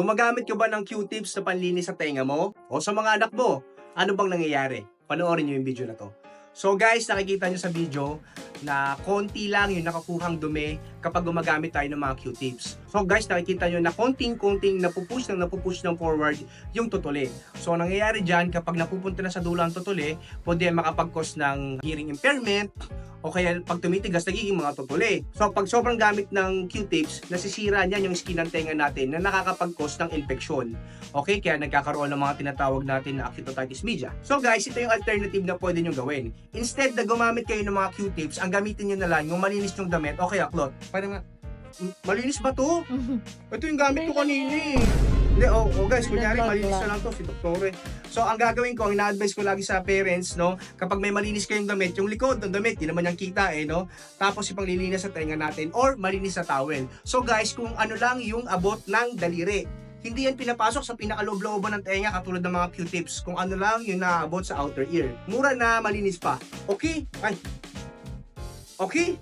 Gumagamit ka ba ng Q-tips na panlinis sa tenga mo? O sa mga anak mo? Ano bang nangyayari? Panoorin nyo yung video na to. So guys, nakikita nyo sa video na konti lang yung nakakuhang dumi kapag gumagamit tayo ng mga Q-tips. So guys, nakikita nyo na konting-konting napupush ng napupush ng forward yung tutuli. So ang nangyayari dyan, kapag napupunta na sa dulo ang tutuli, pwede makapag-cause ng hearing impairment, o kaya pag tumitigas, nagiging mga tutuli. So pag sobrang gamit ng Q-tips, nasisira niyan yung skin ng tenga natin na nakakapag-cause ng infeksyon. Okay, kaya nagkakaroon ng mga tinatawag natin na acute otitis media. So guys, ito yung alternative na pwede nyo gawin. Instead na gumamit kayo ng mga Q-tips, ang gamitin nyo na lang yung malinis yung damit o kaya cloth. Parang nga, "Hmm, malinis ba to? Ito yung gamit ko kanina eh. Hindi, oh, oh guys, kunyari malinis na lang to si Doktore. So, ang gagawin ko, ang ina-advise ko lagi sa parents, no, kapag may malinis kayong damit, yung likod ng damit, di naman yung kita eh, no, tapos yung panglilinis sa tenga natin, or malinis sa towel. So guys, kung ano lang yung abot ng daliri, hindi yan pinapasok sa pinakaloob-looban ng tenga katulad ng mga Q-tips. Kung ano lang yung naaabot sa outer ear. Mura na, malinis pa. Okay? Ay. Okay?